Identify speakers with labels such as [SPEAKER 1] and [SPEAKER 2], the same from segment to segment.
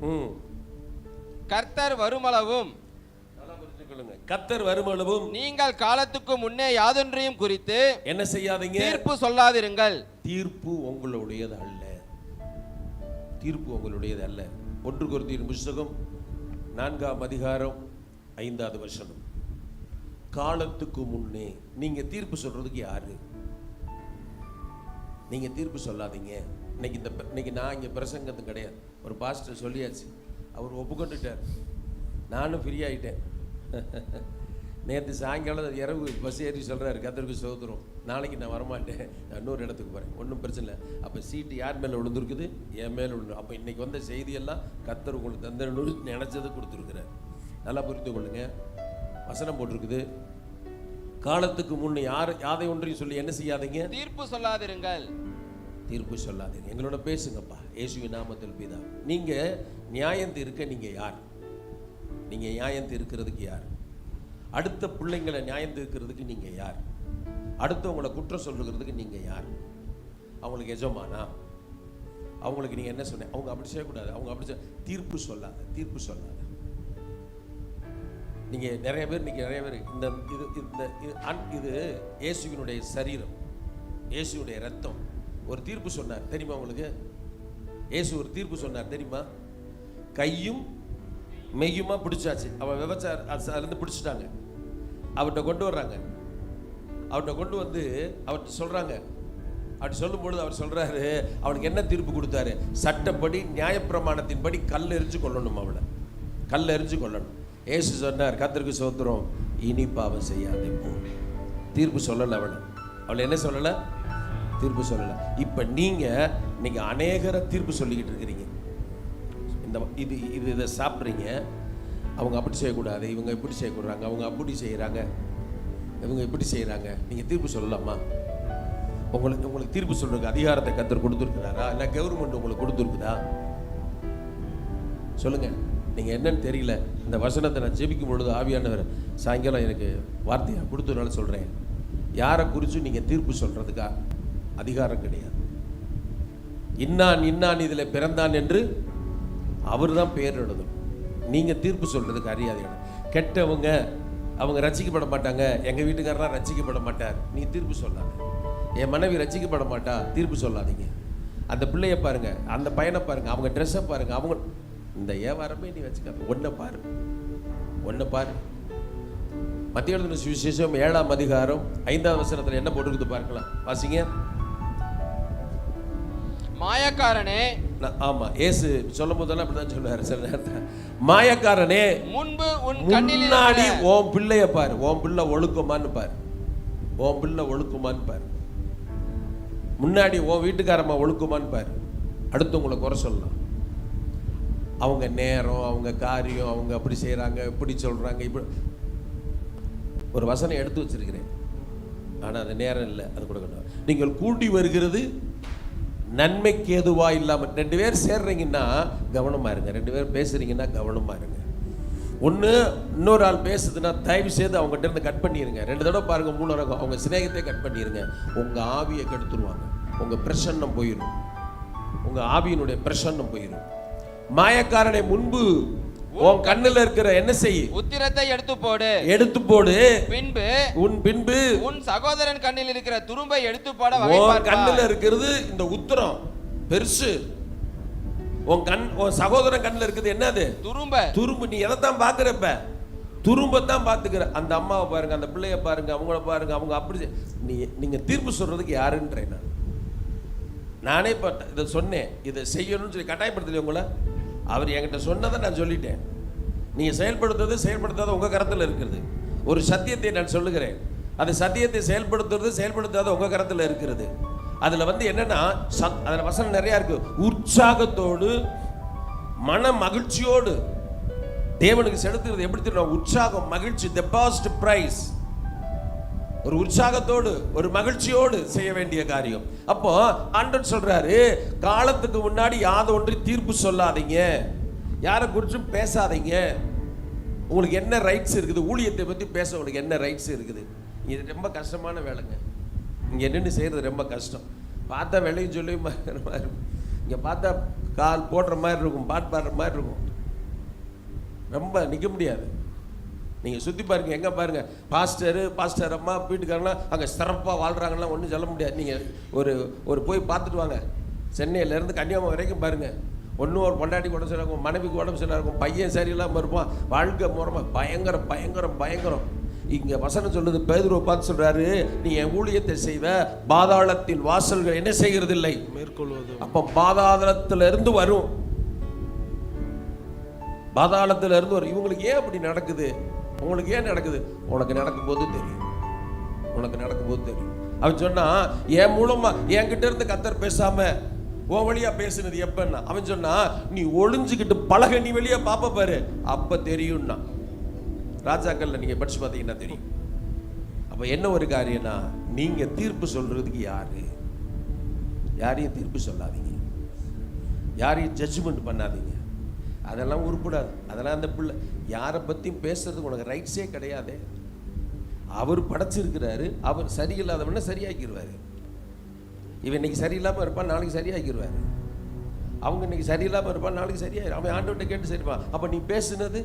[SPEAKER 1] ம்.
[SPEAKER 2] கர்த்தர் வருமளவும்.
[SPEAKER 1] கத்தர் வருமளவும்.
[SPEAKER 2] நீங்கள் காலத்துக்கு முன்னே யாதொன்றையும் குறித்து
[SPEAKER 1] என்ன செய்யாதீங்க?
[SPEAKER 2] தீர்ப்பு சொல்லாதிருங்கள்.
[SPEAKER 1] தீர்ப்பு உங்களுடையது அல்ல. தீர்ப்பு உங்களுடையது அல்ல. ஒன்று குருதியின் புஸ்தகம் நான்காம் அதிகாரம் ஐந்தாவது வசனம். காலத்துக்கு முன்னே நீங்க தீர்ப்பு சொல்றதுக்கு யாரு? நீங்க தீர்ப்பு சொல்லாதீங்க. இன்னைக்கு இந்த இன்னைக்கு நான் இங்க பிரசங்கத்து கிடையாது. ஒரு பாஸ்டர் சொல்லியாச்சு. அவர் ஒப்புக்கொண்டுட்டார். நானும் ஃப்ரீ ஆகிட்டேன் நேற்று சாயங்காலம் இரவு பஸ் ஏறி சொல்கிறாரு கத்தருக்கு சோதரும் நாளைக்கு நான் வரமாட்டேன். நான் இன்னொரு இடத்துக்கு போகிறேன் ஒன்றும் பிரச்சனை இல்லை. அப்போ சீட்டு யார் மேலே விழுந்துருக்குது? என் மேலே விழுந்து அப்போ இன்றைக்கி வந்த செய்தியெல்லாம் கத்தர் உங்களுக்கு தந்தனு நினச்சது கொடுத்துருக்குறார். நல்லா புரிந்து கொள்ளுங்க. வசனம் போட்டிருக்குது. காலத்துக்கு முன்னே யார் யாதை ஒன்றையும் சொல்லி என்ன செய்யாதீங்க?
[SPEAKER 2] தீர்ப்பு சொல்லாதிருங்கள்.
[SPEAKER 1] தீர்ப்பு சொல்லாதீங்க எங்களோட பேசுங்கப்பா. இயேசுவின் நாமத்தில் பிதா. நீங்கள் நியாயம் தீர்க்க நீங்கள் யார்? நீங்கள் நியாயம் தீர்க்கிறதுக்கு யார்? அடுத்த பிள்ளைங்களை நியாயம் தீர்க்கிறதுக்கு நீங்கள் யார்? அடுத்தவங்களை குற்றம் சொல்லுகிறதுக்கு நீங்கள் யார்? அவங்களுக்கு எஜமானா? அவங்களுக்கு நீங்கள் என்ன சொன்ன அவங்க அப்படி செய்யக்கூடாது. அவங்க அப்படி தீர்ப்பு சொல்லாத தீர்ப்பு சொல்லாத. நீங்கள் நிறைய பேர் நீங்கள் நிறைய பேர் இந்த இது இந்த இது அன்- இது இயேசுவினுடைய சரீரம் இயேசுவினுடைய ரத்தம் ஒரு தீர்ப்பு சொன்னார். தெரியுமா உங்களுக்கு? இயேசு ஒரு தீர்ப்பு சொன்னார் தெரியுமா? கையும் மெய்யுமா பிடிச்சாச்சு. அவன் விபச்சார பிடிச்சிட்டாங்க. அவர்கிட்ட கொண்டு வர்றாங்க. அவர்கிட்ட கொண்டு வந்து அவர்கிட்ட சொல்கிறாங்க அப்படி சொல்லும் பொழுது அவர் சொல்கிறாரு அவனுக்கு என்ன தீர்ப்பு கொடுத்தாரு? சட்டப்படி நியாயப்பிரமாணத்தின்படி கல் எரிஞ்சு கொள்ளணும் அவளை கல் எரிஞ்சு கொள்ளணும் ஏசு சொன்னார் கத்திற்கு சோத்திரம் இனி பாவம் செய்யாதே போ. தீர்ப்பு சொல்லலை அவளை அவளை என்ன சொல்லலை? தீர்ப்பு சொல்லலை. இப்போ நீங்கள் இன்னைக்கு அநேகரை தீர்ப்பு சொல்லிக்கிட்டு இருக்கிறீங்க. இந்த இது இது இதை சாப்பிட்றீங்க. அவங்க அப்படி செய்யக்கூடாது. இவங்க இப்படி செய்யக்கூடாங்க அவங்க அப்படி செய்கிறாங்க இவங்க இப்படி செய்கிறாங்க நீங்கள் தீர்ப்பு சொல்லலாமா? உங்களுக்கு உங்களுக்கு தீர்ப்பு சொல்கிறதுக்கு அதிகாரத்தை கத்தர் கொடுத்துருக்குறாரா? இல்லை கவர்மெண்ட் உங்களுக்கு கொடுத்துருக்குதா? சொல்லுங்கள் நீங்கள் என்னன்னு தெரியல. இந்த வசனத்தை நான் ஜெபிக்கும் பொழுது ஆவியானவர் சாயங்காலம் எனக்கு வார்த்தையாக கொடுத்ததுனால சொல்கிறேன் யாரை குறித்து நீங்கள் தீர்ப்பு சொல்கிறதுக்கா அதிகாரம் கிடையாது. இன்னான் இன்னான் இதில் பிறந்தான் என்று அவர் தான் பேர் எழுதணும் நீங்கள் தீர்ப்பு சொல்கிறதுக்கு அறியாதீங்க கெட்டவங்க அவங்க ரசிக்கப்பட மாட்டாங்க. எங்கள் வீட்டுக்காரலாம் ரசிக்கப்பட மாட்டார். நீ தீர்ப்பு சொல்லாத. என் மனைவி ரசிக்கப்பட மாட்டா. தீர்ப்பு சொல்லாதீங்க. அந்த பிள்ளைய பாருங்க. அந்த பையனை பாருங்க. அவங்க ட்ரெஸ்ஸை பாருங்க. அவங்க இந்த வியாபாரமே நீ வச்சுக்காத. ஒன்றை பாரு. ஒன்றை பாரு. மத்திய சுவிசேஷம் ஏழாம் அதிகாரம் ஐந்தாவது வசனத்தில் என்ன போட்டிருக்குது பார்க்கலாம். வாசிங்க.
[SPEAKER 2] மாயக்காரனே.
[SPEAKER 1] ஆமா ஏசு சொல்லும் போதெல்லாம் அப்படிதான் சொல்லுவாரு சில நேரத்தில். மாயக்காரனே
[SPEAKER 2] முன்பு உன்
[SPEAKER 1] முன்னாடி உன் பிள்ளைய பாரு உன் பிள்ளை ஒழுக்கமான்னு பாரு. உன் பிள்ளை ஒழுக்கமான்னு பாரு. முன்னாடி உன் வீட்டுக்காரம்மா ஒழுக்கமான்னு பாரு. அடுத்தவங்களை குறை சொல்லலாம். அவங்க நேரம் அவங்க காரியம் அவங்க அப்படி செய்றாங்க இப்படி சொல்றாங்க இப்படி. ஒரு வசனம் எடுத்து வச்சிருக்கிறேன். ஆனா அது நேரம் இல்லை அது கொடுக்கணும். நீங்கள் கூட்டி வருகிறது நன்மைக்கு எதுவாக இல்லாமல் ரெண்டு பேர் சேர்றீங்கன்னா கவனமாக இருங்க. ரெண்டு பேர் பேசுறீங்கன்னா கவனமாக இருங்க. ஒன்று இன்னொரு ஆள் பேசுதுன்னா தயவு செய்து அவங்ககிட்ட இருந்து கட் பண்ணிடுங்க ரெண்டு தடவை பாருங்கள் மூணு ரகம் அவங்க சிநேகத்தை கட் பண்ணிடுங்க உங்கள் ஆவியை கெடுத்துருவாங்க. உங்கள் பிரசன்னம் போயிடும் உங்கள் ஆவியினுடைய பிரசன்னம் போயிடும் மாயக்காரனை முன்பு உன் கண்ணுல இருக்கிற என்ன செய்
[SPEAKER 2] உத்திரத்தை எடுத்து போடு.
[SPEAKER 1] எடுத்து போடு.
[SPEAKER 2] பின்பு
[SPEAKER 1] உன் பின்பு
[SPEAKER 2] உன் சகோதரன் கண்ணில் இருக்கிற துரும்பை எடுத்து போட
[SPEAKER 1] உன். கண்ணுல இருக்கிறது இந்த உத்தரம். பெருசு. உன் கண் உன் சகோதரன் கண்ணுல இருக்குது என்னது
[SPEAKER 2] துரும்ப.
[SPEAKER 1] துரும்பு. நீ எதைத்தான் பார்க்குற இப்ப? துரும்பத்தான் பார்த்துக்கிற. அந்த அம்மாவை பாருங்க அந்த பிள்ளைய பாருங்க அவங்கள பாருங்க அவங்க அப்படி நீ நீங்க தீர்ப்பு சொல்றதுக்கு யாருன்றேன் நான். நானே இப்போ இதை சொன்னேன். இதை செய்யணும்னு சொல்லி கட்டாயப்படுத்தலையே உங்களை? அவர் என்கிட்ட சொன்னதை நான் சொல்லிட்டேன். நீங்கள் செயல்படுத்துறது செயல்படுத்தாத உங்கள் கரத்தில் இருக்கிறது ஒரு சத்தியத்தை நான் சொல்லுகிறேன். அந்த சத்தியத்தை செயல்படுத்துறது செயல்படுத்தாத உங்கள் கரத்தில் இருக்கிறது அதில் வந்து என்னென்னா சத்- அதில் வசனம் நிறையா இருக்குது உற்சாகத்தோடு மன மகிழ்ச்சியோடு தேவனுக்கு செலுத்துறது எப்படி தெரியும்? உற்சாகம் மகிழ்ச்சி டெப்பாஸ்டி ப்ரைஸ் ஒரு உற்சாகத்தோடு ஒரு மகிழ்ச்சியோடு செய்ய வேண்டிய காரியம். அப்போ ஆண்டன் சொல்றாரு காலத்துக்கு முன்னாடி யாத ஒன்று தீர்ப்பு சொல்லாதீங்க. யாரை குறிச்சும் பேசாதீங்க. உங்களுக்கு என்ன ரைட்ஸ் இருக்குது? ஊழியத்தை பற்றி பேச உங்களுக்கு என்ன ரைட்ஸ் இருக்குது? இது ரொம்ப கஷ்டமான வேலைங்க. இங்கே நின்று செய்கிறது ரொம்ப கஷ்டம். பார்த்தா வெள்ளையும் சொல்லி இங்கே பார்த்தா கால் போடுற மாதிரி இருக்கும் பாட் பாடுற மாதிரி இருக்கும். ரொம்ப நிற்க முடியாது. நீங்கள் சுற்றி பாருங்க எங்கே பாருங்க. பாஸ்டரு பாஸ்டர் அம்மா வீட்டுக்காரங்களாம் அங்கே சிறப்பாக வாழ்கிறாங்கலாம் ஒன்றும் சொல்ல முடியாது. நீங்கள் ஒரு ஒரு போய் பார்த்துட்டு வாங்க. சென்னையிலேருந்து கன்னியாகுமரி வரைக்கும் பாருங்க. ஒன்றும் ஒரு பொண்டாட்டி உடம்பு சரியாக இருக்கும் மனைவிக்கு உடம்பு சரியாக இருக்கும் பையன் சரியில்லாமல் இருப்பான் வாழ்க்கை முறமா பயங்கரம் பயங்கரம் பயங்கரம். இங்கே வசனம் சொல்லுது பேதுருவை பார்த்து சொல்றாரு நீ என் ஊழியத்தை செய்வ பாதாளத்தின் வாசல்கள் என்ன செய்கிறதில்லை?
[SPEAKER 3] மேற்கொள்வது.
[SPEAKER 1] அப்போ பாதாளத்துல இருந்து வரும். பாதாளத்துல இருந்து வரும். இவங்களுக்கு ஏன் அப்படி நடக்குது? உங்களுக்கு ஏன் நடக்குது? உனக்கு நடக்கும்போது தெரியும். உனக்கு நடக்கும்போது தெரியும். அவன் சொன்னா என் மூலமா என்கிட்ட இருந்து கத்தர் பேசாம உன் வழியா பேசுனது எப்பன்னா? அவன் சொன்னா நீ ஒளிஞ்சுக்கிட்டு பழக நீ வெளியே பாப்ப பாரு. அப்ப தெரியும்னா. ராஜாக்கள்ல நீங்க படிச்சு பார்த்தீங்கன்னா தெரியும்? அப்ப என்ன ஒரு காரியம்னா நீங்க தீர்ப்பு சொல்றதுக்கு யாரு? யாரையும் தீர்ப்பு சொல்லாதீங்க. யாரையும் ஜட்ஜ்மெண்ட் பண்ணாதீங்க. அதெல்லாம் உருப்படாது. அதெல்லாம் அந்த பிள்ளை. யாரை பற்றியும் பேசுறதுக்கு உனக்கு ரைட்ஸே கிடையாது. அவர் படைச்சிருக்கிறாரு. அவர் சரியில்லாதவன சரியாக்கிடுவார் இவன் இன்னைக்கு சரியில்லாமல் இருப்பான் நாளைக்கு சரியாக்கிடுவார் அவங்க இன்னைக்கு சரியில்லாமல் இருப்பான் நாளைக்கு சரியாயிரும். அவன் ஆண்டவர்கிட்ட கேட்டு சரிப்பான் அப்போ நீ பேசுனது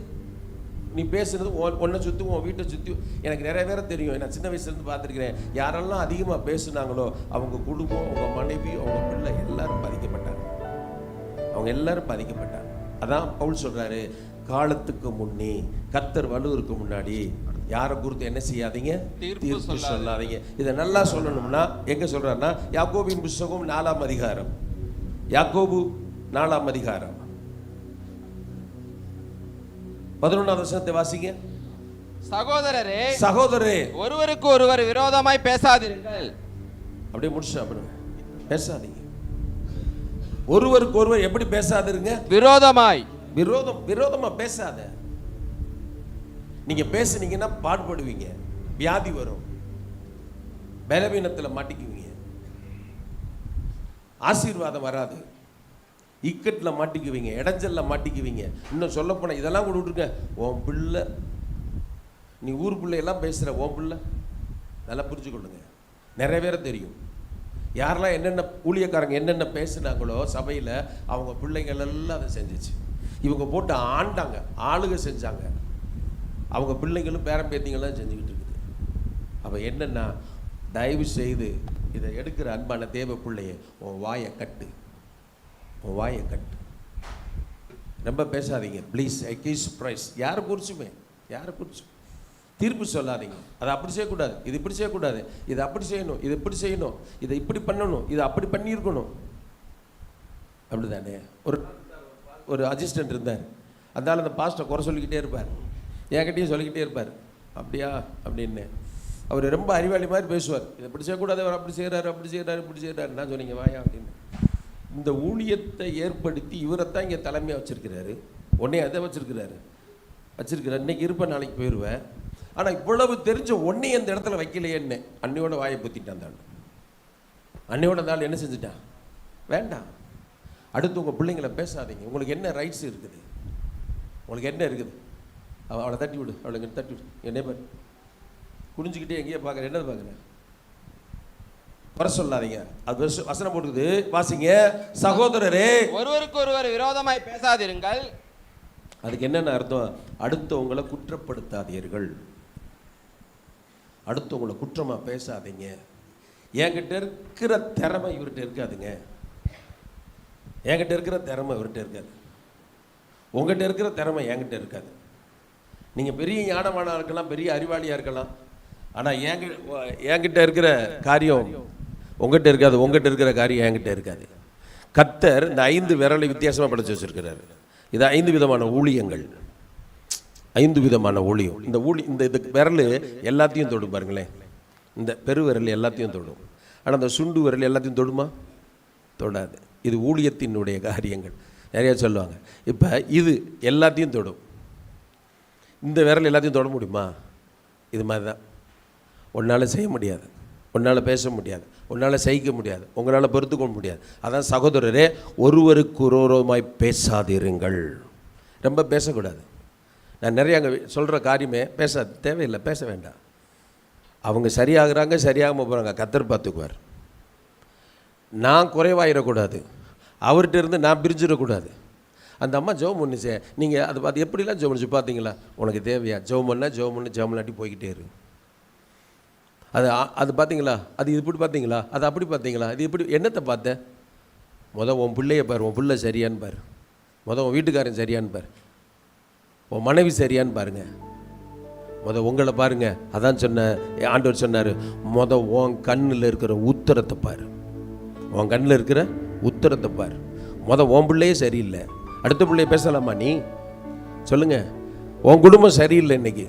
[SPEAKER 1] நீ பேசுனது உன் உன்னை சுற்றி உன் வீட்டை சுற்றி எனக்கு நிறைய பேரை தெரியும். நான் சின்ன வயசுலேருந்து பார்த்துருக்கிறேன். யாரெல்லாம் அதிகமாக பேசுனாங்களோ அவங்க குடும்பம் அவங்க மனைவி அவங்க பிள்ளை எல்லாரும் பாதிக்கப்பட்டாங்க. அவங்க எல்லாரும் பாதிக்கப்பட்டாங்க. அதான் பவுல் சொல்றாரு காலத்துக்கு முன்னே கத்தர் வலுவிற்கு முன்னாடி யாரை குறித்து என்ன செய்யாதீங்க?
[SPEAKER 2] தீர்ப்பு
[SPEAKER 1] சொல்லாதீங்க. இதை நல்லா சொல்லணும்னா எங்க சொல்றாருன்னா யாக்கோபின் புஸ்தகம் நாலாம் அதிகாரம். யாக்கோபு நாலாம் அதிகாரம். பதினொன்றாவது வருஷத்தை வாசிங்க.
[SPEAKER 2] சகோதரரே
[SPEAKER 1] சகோதரரே.
[SPEAKER 2] ஒருவருக்கு ஒருவர் விரோதமாய் பேசாதிருங்கள்
[SPEAKER 1] அப்படியே முடிச்சு அப்படிங்க பேசாதீங்க. ஒருவருக்கு ஒருவர் எப்படி பேசாதிருங்க?
[SPEAKER 2] விரோதமாய்.
[SPEAKER 1] விரோதம் விரோதமா பேசாத. நீங்க பேசுனீங்கன்னா பாடுபடுவீங்க. வியாதி வரும். பலவீனத்துல மாட்டிக்குவீங்க. ஆசீர்வாதம் வராது. இக்கட்ல மாட்டிக்குவீங்க இடைஞ்சல்ல மாட்டிக்குவீங்க. இன்னும் சொல்ல போனா இதெல்லாம் கூட விட்டுருங்க. உன் பிள்ளை நீ ஊர் பிள்ளை எல்லாம் பேசுற உன் பிள்ளை. நல்லா புரிஞ்சுக்கொள்ளுங்க. நிறைய பேரை தெரியும். யாரெல்லாம் என்னென்ன ஊழியக்காரங்க என்னென்ன பேசுனாங்களோ சபையில் அவங்க பிள்ளைகள் எல்லாம் அதை செஞ்சுச்சு. இவங்க போட்டு ஆண்டாங்க ஆளுக செஞ்சாங்க. அவங்க பிள்ளைங்களும் பேரம் செஞ்சுக்கிட்டு இருக்குது. அப்போ என்னென்னா தயவு செய்து இதை எடுக்கிற அன்பான தேவ பிள்ளையை உன் வாயை கட்டு. உன் வாயை கட்டு. ரொம்ப பேசாதீங்க. ப்ளீஸ் ஐ கீஸ் ப்ரைஸ் யாரை குறிச்சுமே? யாரை குறிச்சுமே? தீர்ப்பு சொல்லாதீங்க. அதை அப்படி செய்யக்கூடாது இது இப்படி செய்யக்கூடாது இது அப்படி செய்யணும் இது இப்படி செய்யணும் இதை இப்படி பண்ணணும் இதை அப்படி பண்ணியிருக்கணும். அப்படிதானே? ஒரு ஒரு அசிஸ்டன்ட் இருந்தார். அதனால் அந்த பாஸ்ட்டை குறை சொல்லிக்கிட்டே இருப்பார். என்கிட்டையும் சொல்லிக்கிட்டே இருப்பார். அப்படியா? அப்படின்னு. அவர் ரொம்ப அறிவாளி மாதிரி பேசுவார். இதை இப்படி செய்யக்கூடாது அவர் அப்படி செய்கிறாரு அப்படி செய்கிறாரு இப்படி செய்கிறாரு நான் சொன்னீங்க வாயா அப்படின்னு. இந்த ஊழியத்தை ஏற்படுத்தி இவரைத்தான் இங்கே தலைமையாக வச்சுருக்கிறாரு. உடனே அதை வச்சிருக்கிறாரு. வச்சுருக்கிறார். இன்னைக்கு இருப்பேன் நாளைக்கு போயிடுவேன் ஆனால் இவ்வளவு தெரிஞ்ச உடனே அந்த இடத்துல வைக்கலையேன்னு அன்னையோட வாயை புத்திட்டான் ஆளு. அன்னையோட ஆள் என்ன செஞ்சுட்டான் வேண்டாம். அடுத்து உங்கள் பிள்ளைங்களை பேசாதீங்க. உங்களுக்கு என்ன ரைட்ஸ் இருக்குது? உங்களுக்கு என்ன இருக்குது? அவ அவளை தட்டி விடு. அவளை இங்கே தட்டி விடு. என் நேபர் குனிஞ்சுக்கிட்டே எங்கேயோ பார்க்குறேன் என்னது பார்க்குறேன் குறை சொல்லாதீங்க. அது வச- வசனம் போட்டுக்குது. வாசிங்க. சகோதரரே.
[SPEAKER 2] ஒருவருக்கு ஒருவர் விரோதமாய் பேசாதிருங்கள்.
[SPEAKER 1] அதுக்கு என்னென்ன அர்த்தம்? அடுத்தவங்களை குற்றப்படுத்தாதீர்கள். அடுத்தவங்களை குற்றமாக பேசாதீங்க. என்கிட்ட இருக்கிற திறமை இவர்கிட்ட இருக்காதுங்க. என்கிட்ட இருக்கிற திறமை இவர்கிட்ட இருக்காது. உங்ககிட்ட இருக்கிற திறமை என்கிட்ட இருக்காது. நீங்கள் பெரிய ஞானமான இருக்கலாம் பெரிய அறிவாளியாக இருக்கலாம். ஆனால் என்கிட்ட என்கிட்ட இருக்கிற காரியம் உங்ககிட்ட இருக்காது உங்ககிட்ட இருக்கிற காரியம் என்கிட்ட இருக்காது. கத்தர் இந்த ஐந்து விரலை வித்தியாசமாக படைச்சு வச்சுருக்கிறார். இது ஐந்து விதமான ஊழியங்கள். ஐந்து விதமான ஊழியம். இந்த ஊழி இந்த இது விரல் எல்லாத்தையும் தொடும் பாருங்களேன். இந்த பெருவிரல் எல்லாத்தையும் தொடும். ஆனால் அந்த சுண்டு விரல் எல்லாத்தையும் தொடுமா? தொடாது. இது ஊழியத்தினுடைய காரியங்கள். நிறைய சொல்லுவாங்க. இப்போ இது எல்லாத்தையும் தொடும். இந்த விரல் எல்லாத்தையும் தொட முடியுமா? இது மாதிரி தான் உன்னால் செய்ய முடியாது. உன்னால் பேச முடியாது. உன்னால் சகிக்க முடியாது. உங்களால் பொறுத்துக்கொள்ள முடியாது. அதான் சகோதரரே ஒருவருக்கு ஒருவருமாய் பேசாதிருங்கள். ரொம்ப பேசக்கூடாது. நான் நிறைய அங்கே சொல்கிற காரியமே பேச தேவையில்லை பேச வேண்டாம். அவங்க சரியாகிறாங்க சரியாகாமல் போகிறாங்க கத்தர் பார்த்துக்குவார். நான் குறைவாயிடக்கூடாது. அவர்கிட்ட இருந்து நான் பிரிஞ்சிடக்கூடாது. அந்த அம்மா ஜெபம் பண்ணுச்சு. நீங்கள் அது பார்த்து எப்படிலாம் ஜெபம் பண்ணிச்சு பார்த்தீங்களா உனக்கு தேவையா? ஜெபம் பண்ணால் ஜெபம் பண்ண ஜெபம் இல்லாட்டி போய்கிட்டே இரு. அது அது பார்த்தீங்களா அது இது இப்படி பார்த்தீங்களா அது அப்படி பார்த்தீங்களா இது இப்படி என்னத்தை பார்த்தேன் மொதல் உன் பிள்ளைய பாரு உன் பிள்ளை சரியான்னு பாரு. மொதல் உன் வீட்டுக்காரன் சரியான்னு பாரு. உன் மனைவி சரியான்னு பாருங்கள் முத உங்களை பாருங்க. அதான் சொன்ன ஆண்டவர் சொன்னார் முத உன் கண்ணில் இருக்கிற உத்தரத்தை பாரு. உன் கண்ணில் இருக்கிற உத்தரத்தை பாரு. முத உன் பிள்ளையே சரியில்லை. அடுத்த பிள்ளைய பேசலாமா நீ? சொல்லுங்க. உன் குடும்பம் சரியில்லை இன்னைக்கு.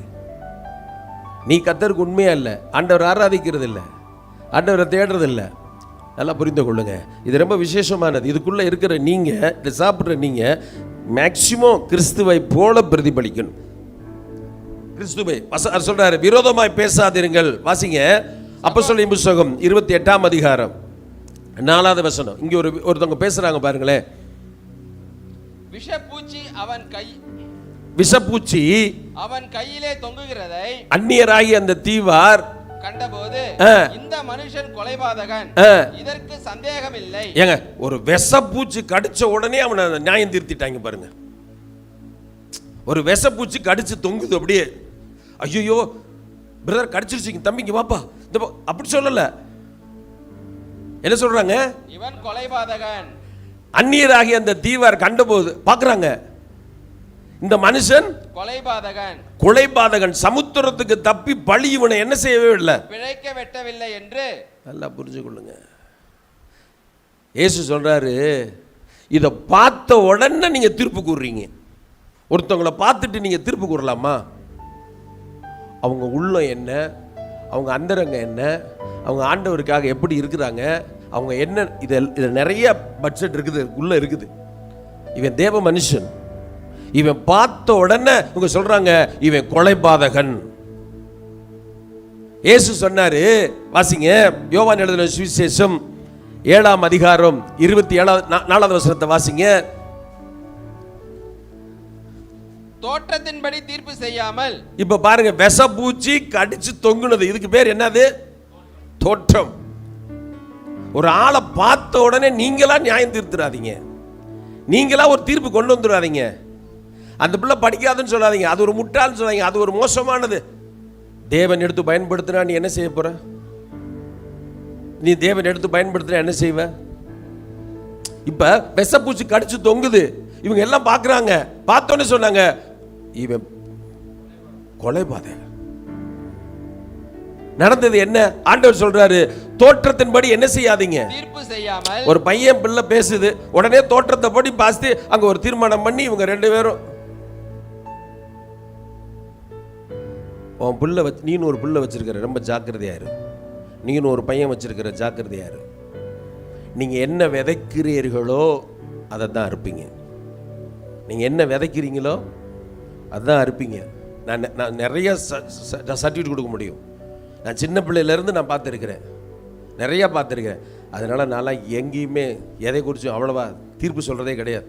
[SPEAKER 1] நீ கத்தருக்கு உண்மையாக இல்லை. ஆண்டவர் ஆராதிக்கிறது இல்லை ஆண்டவரை தேடுறது இல்லை நல்லா புரிந்து கொள்ளுங்க. இது ரொம்ப விசேஷமானது. இதுக்குள்ளே இருக்கிற நீங்கள் இதை சாப்பிட்ற நீங்கள் மேக்சிமம் கிறிஸ்துவை போல பிரதிபலிக்கணும். கிறிஸ்துவை சொல்றாரு விரோதமாய் பேசாதிருங்கள். வாசிங்க. அப்போ சொல்லி புஸ்தகம் இருபத்தி எட்டாம் அதிகாரம் நாலாவது வசனம். இங்கே ஒரு ஒருத்தவங்க பேசுகிறாங்க பாருங்களேன்.
[SPEAKER 2] விஷப்பூச்சி அவன் கை
[SPEAKER 1] விஷப்பூச்சி
[SPEAKER 2] அவன் கையிலே தொங்குகிறதை
[SPEAKER 1] அந்நியராகி அந்த தீவார்
[SPEAKER 2] கண்டபோது. இந்த மனுஷன் கொலைபாதகன். இதற்கு சந்தேகமில்லை.
[SPEAKER 1] ஏங்க ஒரு விஷப்பூச்சி கடிச்ச உடனே அவனை நியாயம் தீர்த்திட்டாங்க பாருங்க. ஒரு விஷப்பூச்சி கடிச்சு தொங்குது அப்படியே. ஐயோ பிரதர் கடிச்சிருச்சிங்க தம்பிங்க வாப்பா. இந்த அப்படி சொல்லல. என்ன சொல்றாங்க?
[SPEAKER 2] இவன் கொலைபாதகன்.
[SPEAKER 1] அந்நியராகி அந்த தீவார் கண்டபோது பார்க்கறாங்க இந்த மனுஷன்
[SPEAKER 2] கொலைபாதகன்.
[SPEAKER 1] கொலைபாதகன். சமுத்திரத்துக்கு தப்பி பழி இவனை என்ன செய்யவே இல்லை.
[SPEAKER 2] பிழைக்க வெட்டவில்லை என்று
[SPEAKER 1] நல்லா புரிஞ்சு கொள்ளுங்க இயேசு சொல்றாரு இதை பார்த்த உடனே நீங்க தீர்ப்பு கூறுறீங்க. ஒருத்தவங்கள பார்த்துட்டு நீங்க தீர்ப்பு கூறலாமா? அவங்க உள்ளம் என்ன? அவங்க அந்தரங்க என்ன? அவங்க ஆண்டவருக்காக எப்படி இருக்கிறாங்க? அவங்க என்ன இதில் இதில் நிறைய பட்ஜெட் இருக்குது உள்ள இருக்குது. இவன் தேவ மனுஷன். இவன் பார்த்த உடனே இவங்க சொல்றாங்க இவன் கொலைபாதகன். இயேசு சொன்னாரு வாசிங்க யோவான் எழுதின சுவிசேஷம் ஏழாம் அதிகாரம் இருபத்தி ஏழாவது நாலாவது வசனத்தை வாசிங்க.
[SPEAKER 2] தோற்றத்தின்படி தீர்ப்பு செய்யாமல்
[SPEAKER 1] இப்ப பாருங்க விஷப்பூச்சி கடிச்சு தொங்குனது. இதுக்கு பேர் என்னது? தோற்றம். ஒரு ஆளை பார்த்த உடனே நீங்களா நியாயம் தீர்த்துறாதீங்க. நீங்களா ஒரு தீர்ப்பு கொண்டு வந்துடாதீங்க அந்த பிள்ளை படிக்காதுன்னு சொல்லாதீங்க. அது ஒரு முட்டாள்னு சொல்லாதீங்க. அது ஒரு மோசமானது. தேவன் எடுத்து பயன்படுத்தினா நீ என்ன செய்ய போற? நீ தேவன் எடுத்து பயன்படுத்தினா என்ன செய்வ? இப்ப விஷப்பூச்சி கடிச்சு தொங்குது. இவங்க எல்லாம் பார்க்கறாங்க பார்த்தோன்னே சொன்னாங்க இவன் கொலைபாதை நடந்தது என்ன? ஆண்டவர் சொல்றாரு தோற்றத்தின்படி என்ன செய்யாதீங்க. ஒரு பையன் பிள்ளை பேசுது. உடனே தோற்றத்தை படி பார்த்து அங்க ஒரு தீர்மானம் பண்ணி இவங்க ரெண்டு பேரும் உன் பிள்ளை வச்சு நீனு ஒரு பிள்ளை வச்சுருக்கிற ரொம்ப ஜாக்கிரதையாரு நீனு ஒரு பையன் வச்சுருக்கிற ஜாக்கிரதையாரு நீங்கள் என்ன விதைக்கிறீர்களோ அதை தான் அறுப்பீங்க. நீங்கள் என்ன விதைக்கிறீங்களோ அதுதான் அறுப்பீங்க. நான் நெ- நான் நிறைய சர்டிஃபிகேட் கொடுக்க முடியும். நான் சின்ன பிள்ளையிலேருந்து நான் பார்த்துருக்கிறேன். நிறையா பார்த்துருக்கேன் அதனால் நான்லாம் எங்கேயுமே எதை குறித்தும் அவ்வளோவா தீர்ப்பு சொல்கிறதே கிடையாது.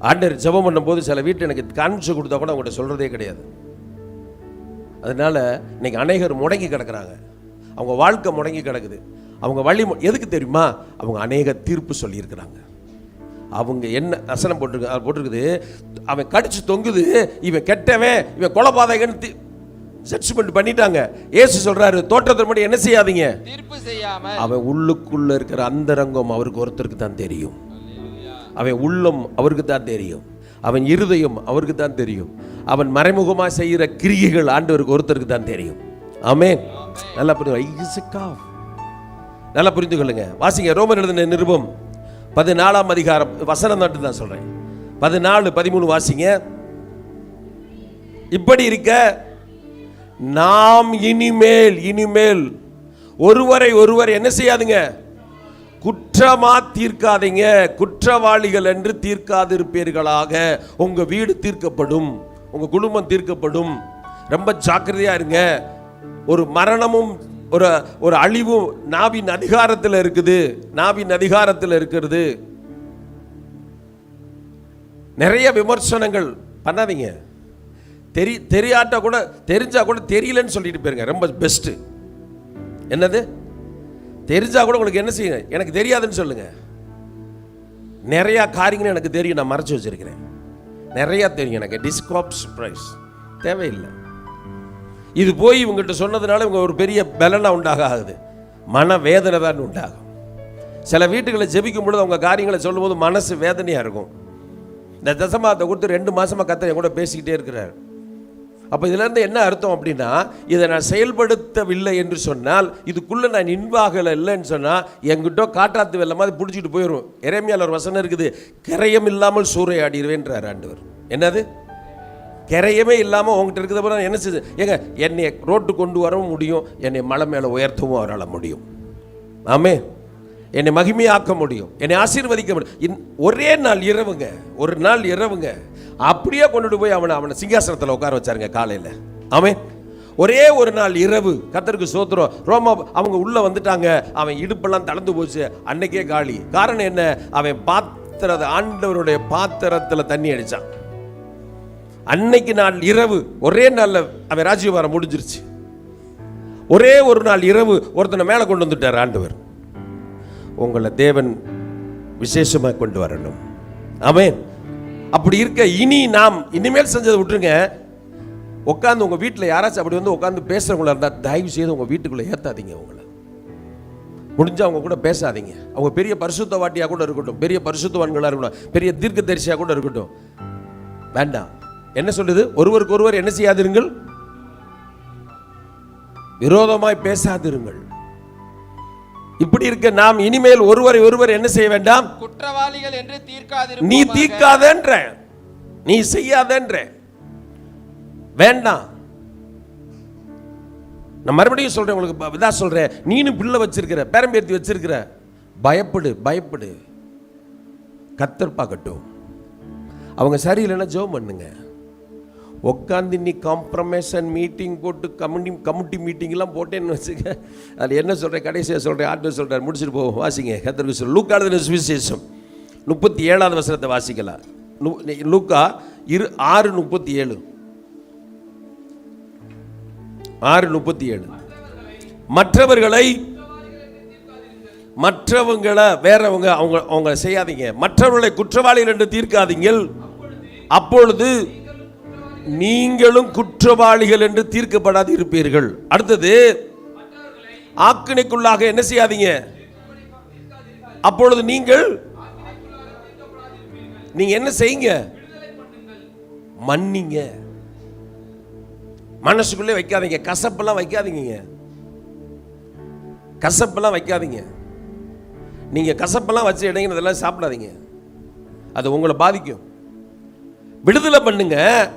[SPEAKER 1] ஆண்டர் ஜெபம் பண்ணும்போது சில வீட்டில் எனக்கு கான்ஃபியூஷன் கொடுத்தா கூட அவங்கள்ட்ட சொல்கிறதே கிடையாது. அதனால் இன்னைக்கு அநேகர் முடங்கி கிடக்குறாங்க. அவங்க வாழ்க்கை முடங்கி கிடக்குது. அவங்க வழி எதுக்கு தெரியுமா? அவங்க அநேக தீர்ப்பு சொல்லியிருக்கிறாங்க. அவங்க என்ன வசனம் போட்டிருக்கு போட்டிருக்குது. அவன் கடிச்சு தொங்குது. இவன் கெட்டவன். இவன் கொலபாதகன் ஜட்ஜ்மெண்ட் பண்ணிட்டாங்க. ஏசு சொல்றாரு தோற்றத்தின்படி என்ன செய்யாதீங்க?
[SPEAKER 2] தீர்ப்பு செய்யாமல்
[SPEAKER 1] அவன் உள்ளுக்குள்ள இருக்கிற அந்தரங்கம் அவருக்கு ஒருத்தருக்கு தான் தெரியும். அவன் உள்ளம் அவருக்கு தான் தெரியும். அவன் இருதயம் அவருக்கு தான் தெரியும். அவன் மறைமுகமாக செய்கிற கிரியைகள் ஆண்டவருக்கு ஒருத்தருக்கு தான் தெரியும். ஆமே நல்லா புரிந்து நல்லா புரிந்து கொள்ளுங்க வாசிங்க ரோமர் எழுதின நிருபம் பதினாலாம் அதிகாரம் வசனம் மட்டும் தான் சொல்கிறேன் பதினாலு பதிமூணு வாசிங்க. இப்படி இருக்க நாம் இனிமேல் இனிமேல் ஒருவரை ஒருவர் என்ன செய்யாதுங்க? குற்றமா தீர்க்காதீங்க. குற்றவாளிகள் என்று தீர்க்காதிருப்பீர்களாக. உங்க வீடு தீர்க்கப்படும். உங்க குடும்பம் தீர்க்கப்படும். ரொம்ப ஜாக்கிரதையா இருங்க. ஒரு மரணமும் ஒரு ஒரு அழிவும் நாவின் அதிகாரத்தில் இருக்குது. நாவின் அதிகாரத்தில் இருக்கிறது. நிறைய விமர்சனங்கள் பண்ணாதீங்க. தெரி தெரியாட்டா கூட தெரிஞ்சா கூட தெரியலன்னு சொல்லிட்டு போயிருங்க. ரொம்ப பெஸ்ட்டு என்னது? தெரிஞ்சால் கூட உங்களுக்கு என்ன செய்யுங்க? எனக்கு தெரியாதுன்னு சொல்லுங்க. நிறையா காரியங்கள் எனக்கு தெரியும். நான் மறைச்சி வச்சிருக்கிறேன். நிறையா தெரியும் எனக்கு. டிஸ்காப் ப்ரைஸ் தேவையில்லை. இது போய் இவங்ககிட்ட சொன்னதுனால இவங்க ஒரு பெரிய பிலனா உண்டாக ஆகுது மன வேதனை தான் உண்டாகும். சில வீட்டுகளை ஜெபிக்கும் பொழுது அவங்க காரியங்களை சொல்லும்போது மனசு வேதனையாக இருக்கும். இந்த தசமாத்தை கொடுத்து ரெண்டு மாதமாக கத்த கூட பேசிக்கிட்டே இருக்கிறார். அப்போ இதிலேருந்து என்ன அர்த்தம் அப்படின்னா இதை நான் செயல்படுத்தவில்லை என்று சொன்னால் இதுக்குள்ளே நான் இன்வாகலை இல்லைன்னு சொன்னால் எங்கிட்ட காட்டாத்து வெள்ள மாதிரி பிடிச்சிட்டு போயிடும் இறைமையால் ஒரு வசனம் இருக்குது கரையம் இல்லாமல் சூறையாடிடுவேன்றார் ஆண்டவர். என்னது? கரையமே இல்லாமல் உங்ககிட்ட இருக்கிறத பூரா என்ன செய்யுது ஏங்க என்னை ரோட்டு கொண்டு வரவும் முடியும் என்னை மலை மேலே உயர்த்தவும் அவரால் முடியும். ஆமே என்னை மகிமையாக்க முடியும். என்னை ஆசீர்வதிக்க முடியும். இன்- ஒரே நாள் இரவுங்க. ஒரு நாள் இரவுங்க. அப்படியே கொண்டுட்டு போய் அவனை அவனை சிங்காசனத்தில் உட்கார வச்சாருங்க காலையில். அவன் ஒரே ஒரு நாள் இரவு. கத்தருக்கு சோத்திரம். ரோம அவங்க உள்ளே வந்துட்டாங்க. அவன் இடுப்பெல்லாம் தளர்ந்து போச்சு. அன்னைக்கே காலி. காரணம் என்ன? அவன் பாத்திரத ஆண்டவருடைய பாத்திரத்தில் தண்ணி அடிச்சான். அன்னைக்கு நாள் இரவு. ஒரே நாளில் அவன் ராஜ்யபாரம் முடிஞ்சிருச்சு. ஒரே ஒரு நாள் இரவு. ஒருத்தனை மேலே கொண்டு வந்துட்டார் ஆண்டவர். உங்களை தேவன் விசேஷமாக கொண்டு வரணும். ஆமேன். அப்படி இருக்க இனி நாம் இனிமேல் செஞ்சதை விட்டுருங்க. உட்காந்து உங்கள் வீட்டில் யாராச்சும் அப்படி வந்து உட்காந்து பேசுகிறவங்களா இருந்தால் தயவு செய்து உங்கள் வீட்டுக்குள்ளே ஏற்றாதீங்க உங்களை. முடிஞ்சால் அவங்க கூட பேசாதீங்க. அவங்க பெரிய பரிசுத்தவாட்டியாக கூட இருக்கட்டும். பெரிய பரிசுத்தவான்களாக இருக்கட்டும். பெரிய தீர்க்க தரிசியாக கூட இருக்கட்டும். வேண்டாம். என்ன சொல்லுது? ஒருவருக்கு ஒருவர் என்ன செய்யாதிருங்கள்? விரோதமாய் பேசாதிருங்கள். இப்படி இருக்க நாம் இனிமேல் ஒருவரை ஒருவர் என்ன செய்ய வேண்டாம்?
[SPEAKER 2] குற்றவாளிகள் என்று
[SPEAKER 1] நீ
[SPEAKER 2] தீர்க்காதிருப்போமாக.
[SPEAKER 1] தீர்க்காதன்ற. நீ செய்யாதன்ற. வேண்டாம். நான் மறுபடியும் சொல்றேன் உங்களுக்கு இதா சொல்றேன். நீனும் பிள்ளை வச்சிருக்கிற பேரம்பேர்த்தி வச்சிருக்கிற பயப்படு பயப்படு. கத்தர் பார்க்கட்டும். அவங்க சரியில்லைன்னா ஜெபம் பண்ணுங்க. உட்காந்து நீ காம்ப்ரமைசன் மீட்டிங் போட்டு கம்யூனி கமிட்டி மீட்டிங்லாம் போட்டேன்னு வச்சுக்க அதில் என்ன சொல்கிறேன் கடைசியாக சொல்கிறேன் ஆட்டு சொல்கிறார் முடிச்சுட்டு போவோம். வாசிங்க. கத்தருக்கு சொல் லூக்கானது சுவிசேஷம்? முப்பத்தி ஏழாவது வசனத்தை வாசிக்கலாம். லூக்கா இரு ஆறு முப்பத்தி ஏழு ஆறு முப்பத்தி ஏழு மற்றவர்களை மற்றவங்களை வேறவங்க அவங்க அவங்க செய்யாதீங்க. மற்றவர்களை குற்றவாளிகள் என்று தீர்க்காதீங்கள். அப்பொழுது நீங்களும் குற்றவாளிகள் என்று தீர்க்கப்படாது இருப்பீர்கள் அடுத்தது ஆக்கினைக்குள்ளாக என்ன செய்யாதீங்க? அப்பொழுது நீங்கள் நீங்க என்ன செய்யுங்க? மன்னிங்க. மனசுக்குள்ளே வைக்காதீங்க. கசப்பெல்லாம் வைக்காதீங்க கசப்பெல்லாம் வைக்காதீங்க. நீங்க கசப்பெல்லாம் வச்சு இடைங்கிறதெல்லாம் சாப்பிடாதீங்க. அது உங்களை பாதிக்கும். விடுதலை பண்ணுங்க.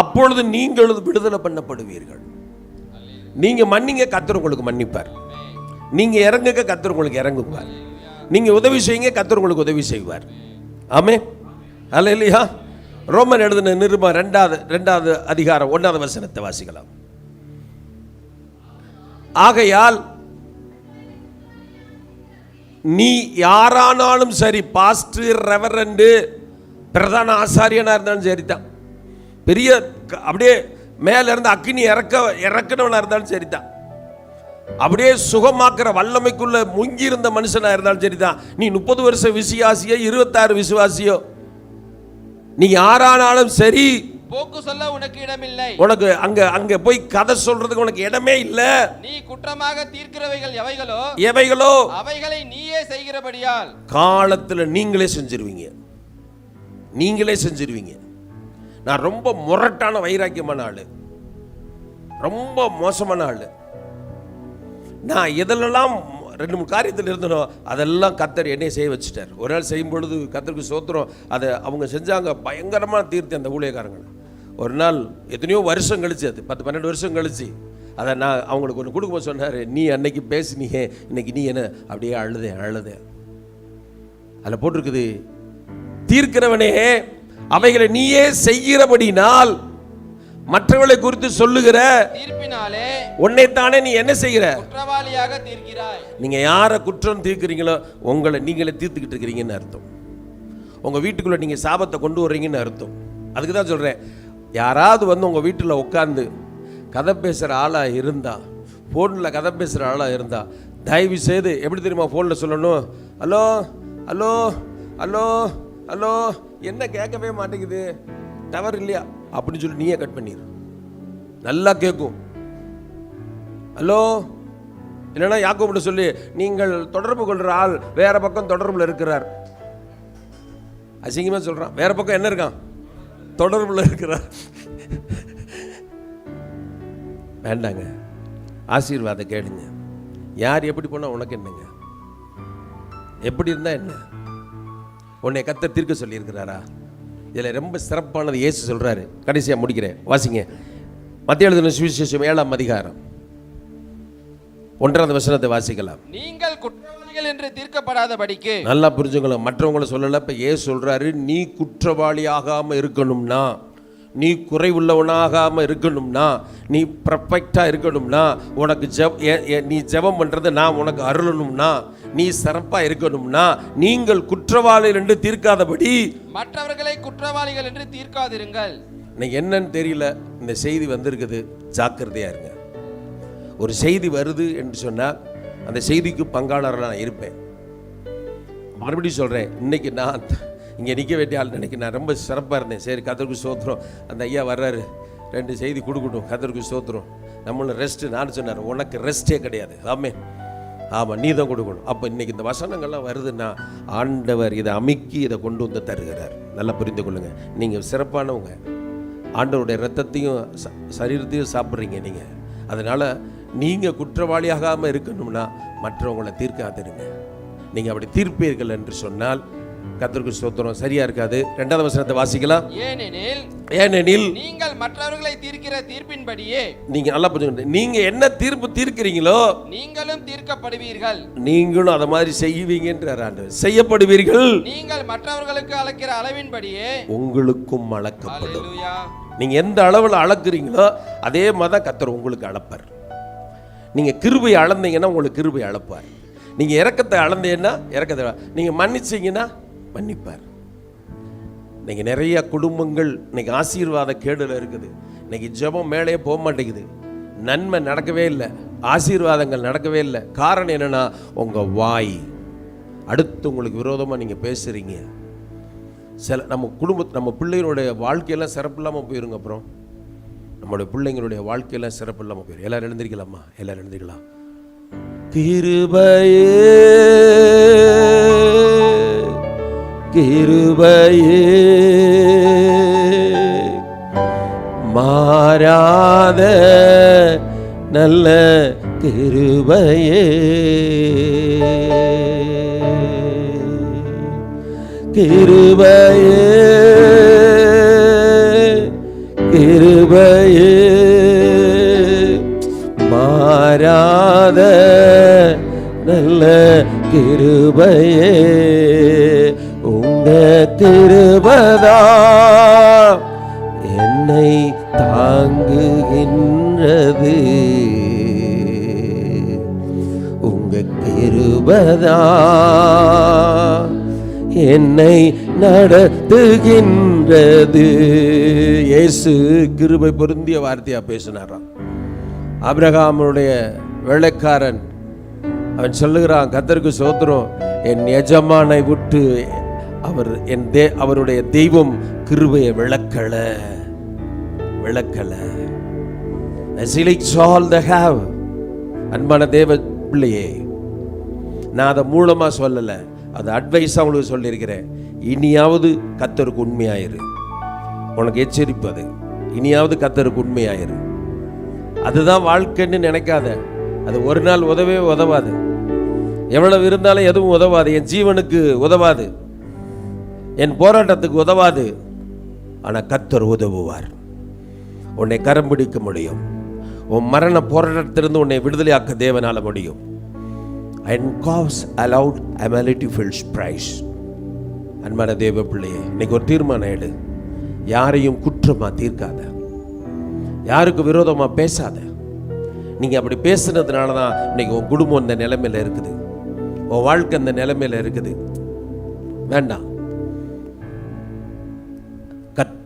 [SPEAKER 1] அப்பொழுது நீங்கள் விடுதலை பண்ணப்படுவீர்கள். நீங்க மன்னிங்க கத்தர் உங்களுக்கு மன்னிப்பார். நீங்க இறங்குங்க கத்தர் உங்களுக்கு இறங்குவார். நீங்க உதவி செய்யுங்க கத்தர் உங்களுக்கு உதவி செய்வார். ஆமே அல்ல இல்லையா ரோமன் எழுதின நிருபம் ரெண்டாவது ரெண்டாவது அதிகாரம் ஒன்றாவது வசனத்தை வாசிக்கலாம். ஆகையால் நீ யாரானாலும் சரி பாஸ்டர் ரெவரண்டு பிரதான ஆசாரியனா இருந்தாலும் சரி தான் பெரிய அப்படியே மேல இருந்து அக்கினி இறக்க இறக்குனவனா இருந்தாலும் சரிதான். அப்படியே சுகமாக்குற வல்லமைக்குள்ள முங்கி இருந்த மனுஷனா இருந்தாலும் சரிதான். நீ முப்பது வருஷம் விசுவாசியோ இருபத்தாறு விசுவாசியோ நீ யாரானாலும் சரி
[SPEAKER 2] போக்கு சொல்ல உனக்கு இடமில்லை.
[SPEAKER 1] உனக்கு அங்க அங்க போய் கதை சொல்றதுக்கு உனக்கு இடமே இல்லை.
[SPEAKER 2] நீ குற்றமாக தீர்க்கிறவைகள் எவைகளோ?
[SPEAKER 1] எவைகளோ?
[SPEAKER 2] அவைகளை நீயே செய்கிறபடியால்.
[SPEAKER 1] காலத்தில் நீங்களே செஞ்சிருவீங்க. நீங்களே செஞ்சிருவீங்க. நான் ரொம்ப முரட்டான வைராக்கியமான ஆள். ரொம்ப மோசமான ஆள். நான் எதிலெல்லாம் ரெண்டு மூணு காரியத்தில் இருந்தனோ அதெல்லாம் கத்தர் என்னை செய்ய வச்சுட்டார். ஒரு நாள் செய்யும் பொழுது கத்தருக்கு சோத்திரம் அதை அவங்க செஞ்சாங்க. பயங்கரமாக தீர்த்து அந்த ஊழியக்காரங்க ஒரு நாள் எத்தனையோ வருஷம் கழிச்சு அது. பத்து பன்னெண்டு வருஷம் கழிச்சு. அதை நான் அவங்களுக்கு ஒன்று கொடுக்கும்போது சொன்னார் நீ அன்னைக்கு பேசினியே. இன்னைக்கு நீ என்ன அப்படியே அழுதேன் அழுதேன் அதில் போட்டிருக்குது தீர்க்கிறவனே அவைகளை நீயே செய்கிறபடினால் மற்றவர்களை குறித்து சொல்லுகிற
[SPEAKER 2] தீர்ப்பினாலே
[SPEAKER 1] உன்னைத்தானே நீ என்ன செய்கிற?
[SPEAKER 2] குற்றவாளியாக தீர்க்கிறாய்.
[SPEAKER 1] நீங்க யாரை குற்றம் தீர்க்கிறீங்களோ உங்களை நீங்களே தீர்த்துக்கிட்டு இருக்கிறீங்கன்னு அர்த்தம். உங்க வீட்டுக்குள்ள நீங்க சாபத்தை கொண்டு வர்றீங்கன்னு அர்த்தம். அதுக்கு தான் சொல்றேன். யாராவது வந்து உங்க வீட்டில் உட்காந்து கதை பேசுகிற ஆளாக இருந்தா ஃபோனில் கதை பேசுகிற ஆளாக இருந்தா தயவு செய்து எப்படி தெரியுமா ஃபோனில் சொல்லணும்? ஹலோ ஹலோ ஹலோ ஹலோ என்ன கேட்கவே மாட்டேங்குது? டவர் இல்லையா? அப்படின்னு சொல்லி நீயே கட் பண்ணிடு நல்லா கேட்கும் ஹலோ? இல்லைன்னா யாக்கோப்னு சொல்லி? நீங்கள் தொடர்பு கொள்கிற ஆள் வேற பக்கம் தொடர்பில் இருக்கிறார். அசிங்கமாக சொல்கிறான் வேற பக்கம் என்ன இருக்கான்? தொடர்பில் இருக்கிறார். வேண்டாங்க. ஆசீர்வாதம் கேளுங்க. யார் எப்படி போனால் உனக்கு என்னங்க? எப்படி இருந்தால் என்ன? உன்னை கத்த தீர்க்க சொல்லியிருக்கிறாரா? இதில் ரொம்ப சிறப்பானது இயேசு சொல்றாரு. கடைசியா முடிக்கிறேன். வாசிங்க. மத்திய எழுதின சுவிசேஷம் ஏழாம் அதிகாரம். ஒன்றாவது வசனத்தை வாசிக்கலாம்.
[SPEAKER 2] நீங்கள் குற்றவாளிகள் என்று தீர்க்கப்படாதபடிக்கு
[SPEAKER 1] நல்லா புரிஞ்சுக்கலாம் மற்றவங்கள சொல்லல இப்ப ஏ சொல்றாரு நீ குற்றவாளி ஆகாம இருக்கணும்னா நீ குறைவுள்ளவனாகாம இருக்கணும்னா நீ பர்ஃபெக்டா இருக்கணும்னா உனக்கு ஜெப நீ ஜெபம் பண்றது நான் உனக்கு அருளணும்னா நீ சிறப்பா இருக்கணும்னா நீங்கள் குற்றவாளிகள் என்று தீர்க்காதபடி
[SPEAKER 2] மற்றவர்களை குற்றவாளிகள் என்று தீர்க்காதிருங்கள்.
[SPEAKER 1] இன்னைக்கு என்னன்னு தெரியல இந்த செய்தி வந்திருக்குது ஜாக்கிரதையா இருங்க. ஒரு செய்தி வருது என்று சொன்னால் அந்த செய்திக்கு பங்காளராக நான் இருப்பேன். மறுபடியும் சொல்கிறேன் இன்னைக்கு நான் இங்கே நிற்க வேண்டிய ஆள் நினைக்க நான் ரொம்ப சிறப்பாக இருந்தேன். சரி கத்தருக்கு சோத்துறோம் அந்த ஐயா வர்றாரு. ரெண்டு செய்தி கொடுக்கட்டும். கத்தருக்கு சோத்துறோம் நம்மளும் ரெஸ்ட்டு நான் சொன்னார். உனக்கு ரெஸ்ட்டே கிடையாது. ஆமே ஆமாம் நீ தான் கொடுக்கணும். அப்போ இன்னைக்கு இந்த வசனங்கள்லாம் வருதுன்னா ஆண்டவர் இதை அமுக்கி இதை கொண்டு வந்து தருகிறார். நல்லா புரிந்து கொள்ளுங்கள் நீங்கள் சிறப்பானவங்க. ஆண்டவருடைய ரத்தத்தையும் ச- சரீரத்தையும் சாப்பிட்றீங்க நீங்கள் அதனால் நீங்கள் குற்றவாளியாகாமல் இருக்கணும்னா மற்றவங்களை தீர்க்காதிருங்க. நீங்கள் அப்படி தீர்ப்பீர்கள் என்று சொன்னால் கத்தருக்கு ஸ்தோத்திரம். சரியா இருக்காது. ரெண்டாவது வசனத்தை வாசிக்கலாம்.
[SPEAKER 2] ஏனெனில்
[SPEAKER 1] ஏனெனில்
[SPEAKER 2] நீங்கள் மற்றவர்களை தீர்க்கிற தீர்ப்பின்படியே
[SPEAKER 1] நீங்க நல்லா புரிஞ்சுக்கணும். நீங்க என்ன தீர்ப்பு தீர்க்கிறீங்களோ
[SPEAKER 2] நீங்களும் தீர்க்கப்படுவீர்கள்.
[SPEAKER 1] நீங்களும் அதை மாதிரி செய்வீங்கன்றார் ஆண்டவர். செய்யப்படுவீர்கள்.
[SPEAKER 2] நீங்கள் மற்றவர்களுக்கு அளக்கிற அளவின்படியே
[SPEAKER 1] உங்களுக்கும் அளக்கப்படும். நீங்க எந்த அளவில் அளக்குறீங்களோ அதே மாதிரி தான் கத்தர் உங்களுக்கு அளப்பார். நீங்க கிருபை அளந்தீங்கன்னா உங்களுக்கு கிருபை அளப்பார். நீங்க இரக்கத்தை அளந்தீங்கன்னா இரக்கத்தை அள- நீங்க மன்னிச்சீங்கன்னா மன்னிப்பார். இன்னைக்கு நிறைய குடும்பங்கள் இன்னைக்கு ஆசீர்வாத கேடுல இருக்குது. இன்னைக்கு ஜெபம் மேலே போக மாட்டேங்குது. நன்மை நடக்கவே இல்லை. ஆசீர்வாதங்கள் நடக்கவே இல்லை. காரணம் என்னன்னா உங்க வாய். அடுத்து உங்களுக்கு விரோதமா நீங்க பேசுறீங்க. சில நம்ம குடும்ப நம்ம பிள்ளைகளுடைய வாழ்க்கையெல்லாம் சிறப்பு இல்லாமல் போயிருங்க அப்புறம். நம்மளுடைய பிள்ளைங்களுடைய வாழ்க்கையெல்லாம் சிறப்பு இல்லாமல் போயிடும் எல்லாரும் எழுந்திருக்கலாமா? எல்லாரும் எழுந்திருக்கலாம். திருபயே கிருபையே. மாறாத நல்ல கிருபையே. கிருபையே. கிருபையே. மாறாத நல்ல கிருபையே. இந்த திருபதா என்னை தாங்குகின்றது. உங்க கிருபதா என்னை நடத்துகின்றது. இயேசு கிருபை பொருந்திய வார்த்தையா பேசினாராம் அப்ரஹாமுடைய வெள்ளைக்காரன் அவன் சொல்லுகிறான் கத்தருக்கு சோத்திரம் என் எஜமானை விட்டு அவர் என் தே அவருடைய தெய்வம் கிருபையை விளக்கல. விளக்கல. ஆல் த ஹாவ் அன்பான தேவ பிள்ளையே நான் அதை மூலமாக சொல்லலை அது அட்வைஸாக உங்களுக்கு சொல்லியிருக்கிறேன். இனியாவது கத்தருக்கு உண்மையாயிரு. உனக்கு எச்சரிப்பு அது. இனியாவது கத்தருக்கு உண்மையாயிரு. அதுதான் வாழ்க்கைன்னு நினைக்காத. அது ஒரு நாள் உதவே உதவாது. எவ்வளவு இருந்தாலும் எதுவும் உதவாது. என் ஜீவனுக்கு உதவாது. என் போராட்டத்துக்கு உதவாது. ஆனால் கத்தர் உதவுவார். உன்னை கரம் பிடிக்க முடியும். உன் மரண போராட்டத்திலிருந்து உன்னை விடுதலையாக்க தேவனால முடியும். And cause aloud humility fills praise அன்பான தேவ பிள்ளையே இன்னைக்கு ஒரு தீர்மானம் எடு. யாரையும் குற்றமா தீர்க்காத. யாருக்கு விரோதமா பேசாத. நீங்க அப்படி பேசுனதுனால தான் இன்னைக்கு உன் குடும்பம் இந்த நிலைமையில இருக்குது. உன் வாழ்க்கை இந்த நிலைமையில இருக்குது. வேண்டாம்.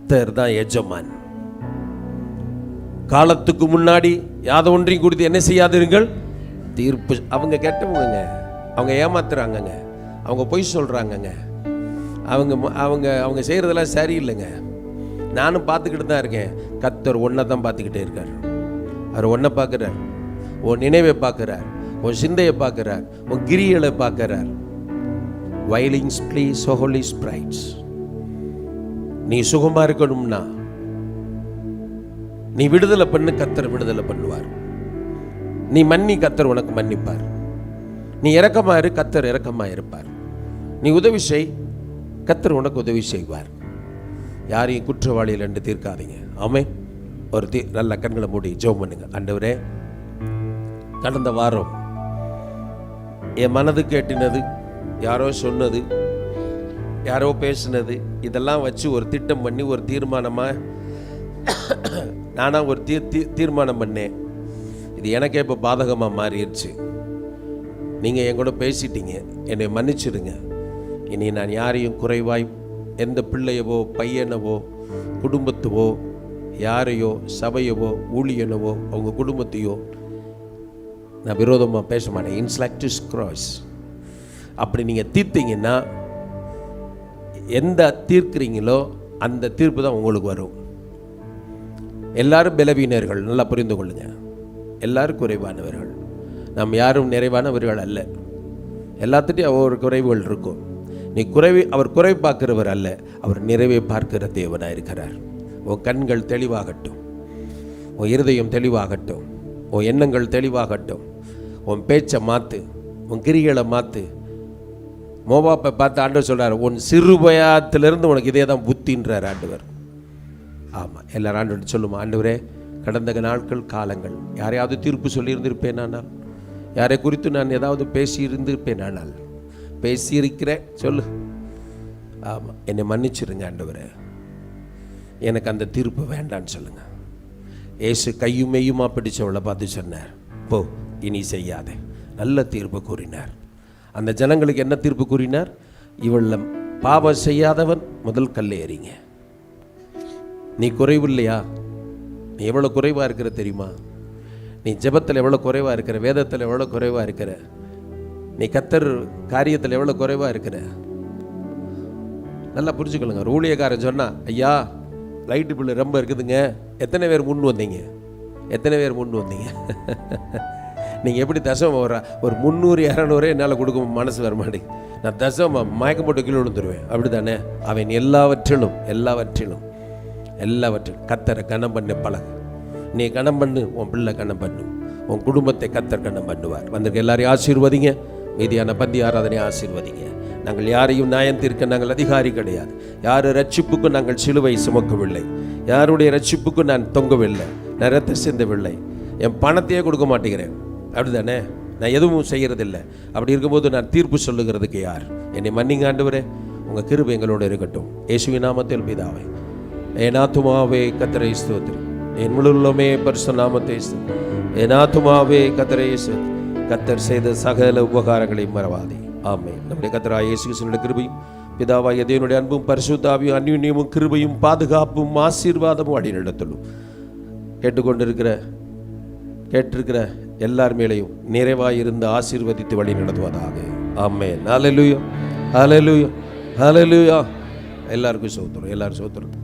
[SPEAKER 1] கத்தர் தான் எஜமான். காலத்துக்கு முன்னாடி யாத ஒன்றையும் கொடுத்து என்ன செய்யாதிருங்கள் தீர்ப்பு அவங்க கெட்டவங்கங்க. அவங்க ஏமாத்துறாங்கங்க. அவங்க பொய் சொல்கிறாங்கங்க அவங்க ம- அவங்க அவங்க செய்கிறதெல்லாம் சரியில்லைங்க. நானும் பார்த்துக்கிட்டு தான் இருக்கேன். கத்தர் ஒன்றை தான் பார்த்துக்கிட்டே இருக்கார். அவர் ஒன்றை பார்க்குறார்? உன் நினைவை பார்க்குறார். உன் சிந்தையை பார்க்குறார். உன் கிரியலை பார்க்குறார். வைலிங்ஸ் ப்ளீஸ் ஹோலி ஸ்ப்ரைட்ஸ் நீ சுகமாக இருக்கணும்னா நீ விடுதலை பண்ணு கத்தர் விடுதலை பண்ணுவார். நீ மன்னி கத்தர் உனக்கு மன்னிப்பார். நீ இறக்கமா இரு கத்தர் இறக்கமா இருப்பார். நீ உதவி செய் கத்தர் உனக்கு உதவி செய்வார். யாரையும் குற்றவாளியில் ரெண்டு தீர்க்காதீங்க. ஆமே ஒரு தீ நல்ல கண்களை மூடி ஜோம் பண்ணுங்க. அண்டவரே கடந்த வாரம் என் மனது கேட்டினது யாரோ சொன்னது யாரோ பேசினது. இதெல்லாம் வச்சு ஒரு திட்டம் பண்ணி ஒரு தீர்மானமாக நானாக ஒரு தீர் தீ- தீர்மானம் பண்ணேன். இது எனக்கே இப்போ பாதகமாக மாறிடுச்சு. நீங்கள் என் கூட பேசிட்டீங்க. என்னை மன்னிச்சிடுங்க. இனி நான் யாரையும் குறைவாய் எந்த பிள்ளையவோ பையனவோ குடும்பத்துவோ யாரையோ சபையவோ ஊழியனவோ அவங்க குடும்பத்தையோ நான் விரோதமாக பேச மாட்டேன். இன்ஸ்லாக்டிஸ் கிராஸ் அப்படி நீங்கள் தீர்த்தீங்கன்னா எந்த தீர்க்குறீங்களோ அந்த தீர்ப்பு தான் உங்களுக்கு வரும். எல்லாரும் பலவீனர்கள் நல்லா புரிந்து கொள்ளுங்க. எல்லாரும் குறைவானவர்கள். நாம் யாரும் நிறைவானவர்கள் அல்ல. எல்லாத்துட்டையும் ஒவ்வொரு குறைவுகள் இருக்கும். நீ குறைவை அவர் குறை பார்க்கிறவர் அல்ல. அவர் நிறைவை பார்க்கிற தேவனாக இருக்கிறார். உன் கண்கள் தெளிவாகட்டும். உன் இருதயம் தெளிவாகட்டும். உன் எண்ணங்கள் தெளிவாகட்டும். உன் பேச்சை மாற்று உன் கிரிகளை மாற்று மோபாப்பை பார்த்து ஆண்டவர் சொல்கிறார் உன் சிறுபயத்திலிருந்து உனக்கு இதே தான் புத்தின்றார் ஆண்டவர். ஆமாம் எல்லாரும் ஆண்டு சொல்லுமா ஆண்டவரே கடந்த நாட்கள் காலங்கள் யாரையாவது தீர்ப்பு சொல்லியிருந்திருப்பேனானால் யாரை குறித்து நான் ஏதாவது பேசியிருந்திருப்பேனானால் பேசியிருக்கிறேன் சொல்லு. ஆமாம் என்னை மன்னிச்சிருங்க ஆண்டவரே. எனக்கு அந்த தீர்ப்பு வேண்டான்னு சொல்லுங்க. ஏசு கையும் பிடிச்சவளை பார்த்து சொன்னார் போ இனி செய்யாதே. நல்ல தீர்ப்பு கூறினார். அந்த ஜனங்களுக்கு என்ன தீர்ப்பு கூறினார்? இவள் பாவம் செய்யாதவன் முதல் கல்லை எறிங்க நீ குறைவில்லையா? நீ எவ்வளோ குறைவாக இருக்கிற தெரியுமா? நீ ஜெபத்தில் எவ்வளோ குறைவாக இருக்கிற? வேதத்தில் எவ்வளோ குறைவாக இருக்கிற? நீ கத்தர் காரியத்தில் எவ்வளோ குறைவாக இருக்கிற? நல்லா புரிஞ்சுக்கொள்ளுங்க. ஒரு ஊழியக்காரன் சொன்னா ஐயா லைட்டு பில்லு ரொம்ப இருக்குதுங்க. எத்தனை பேர் முன் வந்தீங்க? எத்தனை பேர் முன் வந்தீங்க? நீங்கள் எப்படி தசமம் வர ஒரு முந்நூறு இரநூறு என்னால் கொடுக்க மனசு வர மாட்டேங்குது நான் தசமம் மயக்கம் போட்டு கீழே விழுந்துருவேன். அப்படி தானே அவன் எல்லாவற்றிலும் எல்லாவற்றிலும் எல்லாவற்றிலும். கத்தரை கணம் பண்ண பழகு. நீ கணம் பண்ணு உன் பிள்ளை கணம் பண்ணு உன் குடும்பத்தை கத்தர் கணம் பண்ணுவார். வந்திருக்க எல்லாரையும் ஆசீர்வதிங்க. மீதியான பந்தி ஆராதனை ஆசீர்வதிங்க. நாங்கள் யாரையும் நியாயம் தீர்க்க நாங்கள் அதிகாரி கிடையாது. யார் ரட்சிப்புக்கும் நாங்கள் சிலுவை சுமக்கவில்லை. யாருடைய ரட்சிப்புக்கும் நான் தொங்கவில்லை. நான் ரத்த சிந்தவில்லை. என் பணத்தையே கொடுக்க மாட்டேங்கிறேன். அப்படிதானே? நான் எதுவும் செய்கிறதில்ல அப்படி இருக்கும்போது நான் தீர்ப்பு சொல்லுகிறதுக்கு யார்? என்னை மன்னிங்க ஆண்டவரே. உங்கள் கிருபை எங்களோடு இருக்கட்டும். இயேசுவி நாமத்தில் பிதாவை. என் ஆத்துமாவே கத்தரை ஸ்தோத்திரி என் முழுமே பரிசு நாமத்தை ஏனாத்துமாவே என் ஆத்துமாவே கத்தரை கத்தர் செய்த சகல உபகாரங்களை மறவாதே. ஆமே நம்முடைய கத்தரா இயேசு கிருஷ்ணனுடைய கிருபையும் பிதாவாகிய தேவனுடைய அன்பும் பரிசுத்தாவியும் அந்யுன்யமும் கிருபையும் பாதுகாப்பும் ஆசீர்வாதமும் அடி நடத்தலும் கேட்டுக்கொண்டிருக்கிற கேட்டிருக்கிற எல்லார் மேலேயும் நிறைவாய் இருந்து ஆசீர்வதித்து வழி நடத்துவதாக. ஆமே ஹalleluya அலலுயோ ஹalleluya எல்லாருக்கும் சோத்துறோம் எல்லாரும் சோத்துறோம்